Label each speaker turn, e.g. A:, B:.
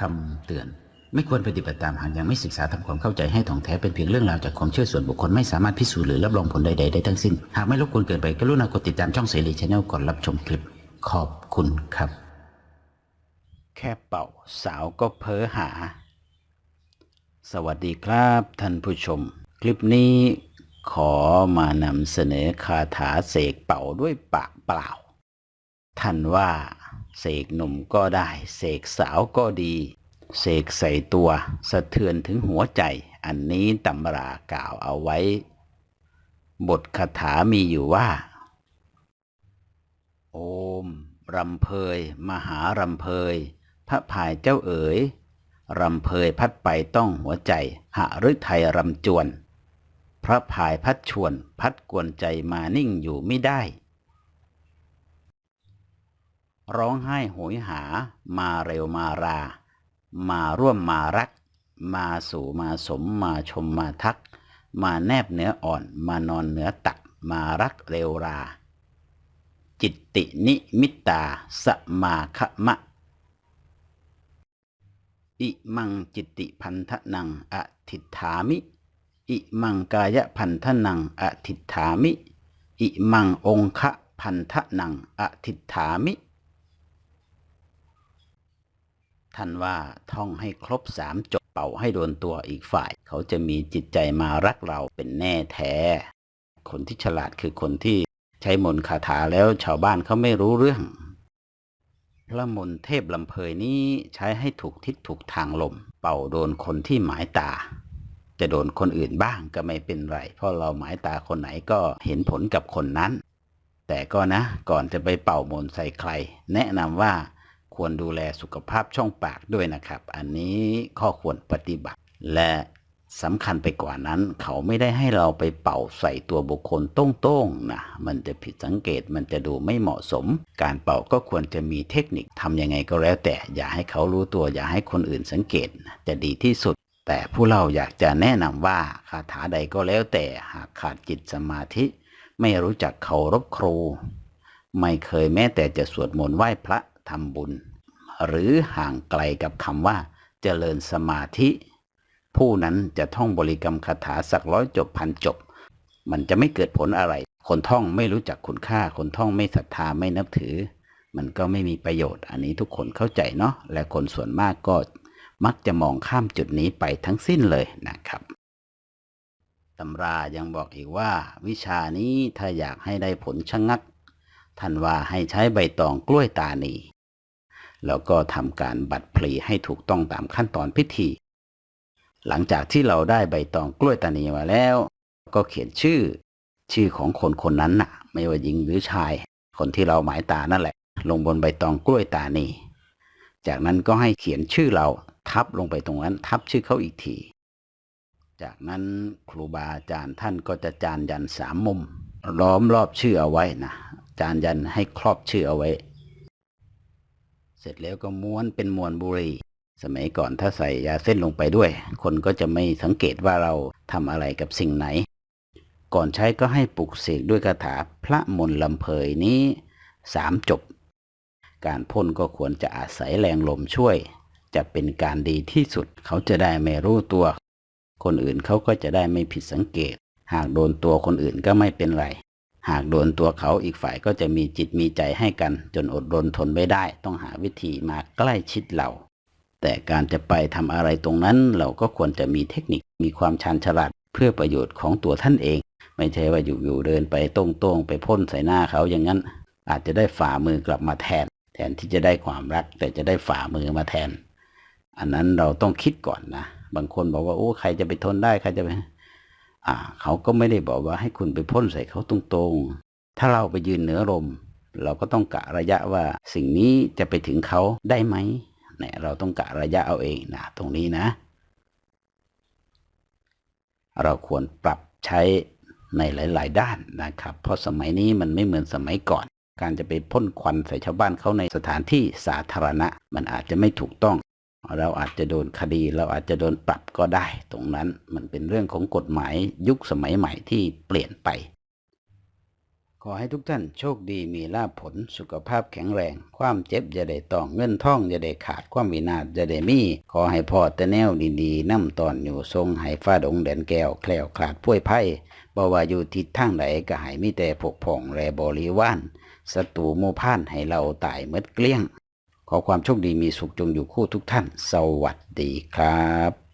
A: คำเตือน ไม่ควรปฏิบัติตามหากยังไม่ศึกษาทำความเข้าใจให้ถ่องแท้เป็นเพียงเรื่องราวจากความเชื่อส่วนบุคคลไม่สามารถพิสูจน์หรือรับรองผลใดๆได้ทั้งสิ้น หากไม่รบกวนเกินไปกรุณากดติดตามช่องเสรีชาแนลก่อนรับชมคลิป ขอบคุณครับ แค่เป่าสาวก็เพ้อหา สวัสดีครับท่านผู้ชม คลิปนี้ขอมานำเสนอคาถาเสกเป่าด้วยปากเปล่า ท่านว่า เสกหนุ่มก็ได้ เสกสาวก็ดี เสกใส่ตัวสะเทือนถึงหัวใจ อันนี้ตำรากล่าวเอาไว้ บทคาถามีอยู่ว่า โอมรำเพย มหารำเพย พระพายเจ้าเอ๋ยรำเพยพัดไปต้องหัวใจ หะฤทัยรำจวน พระพายพัดชวน พัดกวนใจมานิ่งอยู่ไม่ได้ ร้องไห้โหยหา มาเร็วมารา มาร่วมมารัก มาสู่มาสมมาชมมาทัก มาแนบเนื้ออ่อนมานอนเหนือตัก มารักเร็วรา จิตตินิมิตตาสมาคะมะ อิมังจิตติพันธนังอทิฐามิ อิมังกายพันธนังอทิฐามิ อิมังองคะพันธนังอทิฐามิ ท่านว่าท่องให้ครบสามจบเป่าให้โดนตัวอีกฝ่าย เขาจะมีจิตใจมารักเราเป็นแน่แท้ คนที่ฉลาดคือคนที่ใช้มนต์คาถาแล้วชาวบ้านเขาไม่รู้เรื่อง พระมนเทพลำเพยนี้ใช้ให้ถูกทิศถูกทางลม เป่าโดนคนที่หมายตา จะโดนคนอื่นบ้างก็ไม่เป็นไร เพราะเราหมายตาคนไหนก็เห็นผลกับคนนั้น แต่ก็นะก่อนจะไปเป่ามนใส่ใคร แนะนำว่า ควรดูแลสุขภาพช่องปากด้วยนะครับ อันนี้ข้อควรปฏิบัติ และสำคัญไปกว่านั้น เขาไม่ได้ให้เราไปเป่าใส่ตัวบุคคลต้งๆนะมันจะผิดสังเกตมันจะดูไม่เหมาะสม การเป่าก็ควรจะมีเทคนิคทำยังไงก็แล้วแต่ อย่าให้เขารู้ตัวอย่าให้คนอื่นสังเกตจะดีที่สุด แต่ผู้เล่าอยากจะแนะนำว่าคาถาใดก็แล้วแต่หากขาดจิตสมาธิ ไม่รู้จักเคารพครู ไม่เคยแม้แต่จะสวดมนต์ไหว้พระทำบุญ หรือห่างไกลกับคำว่า เจริญสมาธิ ผู้นั้นจะท่องบริกรรมคาถาสักร้อยจบพันจบ มันจะไม่เกิดผลอะไร คนท่องไม่รู้จักคุณค่า คนท่องไม่ศรัทธาไม่นับถือ มันก็ไม่มีประโยชน์ อันนี้ทุกคนเข้าใจเนาะและคนส่วนมากก็มักจะมองข้ามจุดนี้ไปทั้งสิ้นเลยนะครับตำรายังบอกอีกว่า วิชานี้ถ้าอยากให้ได้ผลชะงักท่านว่าให้ใช้ใบตองกล้วยตานี แล้วก็ทำการบัดพลีให้ถูกต้องตามขั้นตอนพิธี หลังจากที่เราได้ใบตองกล้วยตานีมาแล้ว ก็เขียนชื่อ ชื่อของคนคนนั้นน่ะ ไม่ว่าหญิงหรือชาย คนที่เราหมายตานั่นแหละ ลงบนใบตองกล้วยตานีจากนั้นก็ให้เขียนชื่อเราทับลงไปตรงนั้น ทับชื่อเขาอีกที จากนั้นครูบาอาจารย์ท่านก็จะจานยันสามมุมล้อมรอบชื่อเอาไว้นะจานยันให้ครอบชื่อเอาไว้ เสร็จแล้วก็ม้วนเป็นมวนบุหรี่ สมัยก่อนถ้าใส่ยาเส้นลงไปด้วย คนก็จะไม่สังเกตว่าเราทำอะไรกับสิ่งไหน ก่อนใช้ก็ให้ปลุกเสกด้วยคาถาพระมนต์ลำเพยนี้สามจบ การพ่นก็ควรจะอาศัยแรงลมช่วย จะเป็นการดีที่สุดเขาจะได้ไม่รู้ตัว คนอื่นเขาก็จะได้ไม่ผิดสังเกต หากโดนตัวคนอื่นก็ไม่เป็นไร หากโดนตัวเขาอีกฝ่ายก็จะมีจิตมีใจให้กัน จนอดรนทนไม่ได้ ต้องหาวิธีมาใกล้ชิดเรา แต่การจะไปทำอะไรตรงนั้นเราก็ควรจะมีเทคนิคมีความชาญฉลาดเพื่อประโยชน์ของตัวท่านเอง ไม่ใช่ว่าอยู่ๆเดินไปตรงๆไปพ่นใส่หน้าเขาอย่างนั้น อาจจะได้ฝ่ามือกลับมาแทน แทนที่จะได้ความรัก แต่จะได้ฝ่ามือมาแทน อันนั้นเราต้องคิดก่อนนะบางคนบอกว่าโอ้ใครจะไปทนได้ใครจะไป อ่า เขาก็ไม่ได้บอกว่าให้คุณไปพ่นใส่เขาตรงๆ ถ้าเราไปยืนเหนือลม เราก็ต้องกะระยะว่าสิ่งนี้จะไปถึงเขาได้ไหมเนี่ยเราต้องกะระยะเอาเองนะตรงนี้นะ เราควรปรับใช้ในหลาย ๆ ด้านนะครับ เพราะสมัยนี้มันไม่เหมือนสมัยก่อน การจะไปพ่นควันใส่ชาวบ้านเขาในสถานที่สาธารณะ มันอาจจะไม่ถูกต้อง เราอาจจะโดนคดี เราอาจจะโดนปรับก็ได้ ตรงนั้นมันเป็นเรื่องของกฎหมายยุคสมัยใหม่ที่เปลี่ยนไป ขอให้ทุกท่านโชคดีมีลาภผลสุขภาพแข็งแรง ความเจ็บอย่าได้ต้องเงินท่องอย่าได้ขาดความวินาศอย่าได้มี ขอให้พ่อแต่แนวดีๆนำตอนอยู่ทรงให้ฟ้าดงแดนแก้วแคล้วคลาดป่วยไพ่บ่ว่าอยู่ทิศทางใดก็ให้มีแต่ผกผ่องและบริวารศัตรูหมู่พ่านให้เราตายหมดเกลี้ยง ขอความโชคดีมีสุขจงอยู่คู่ทุกท่าน สวัสดีครับ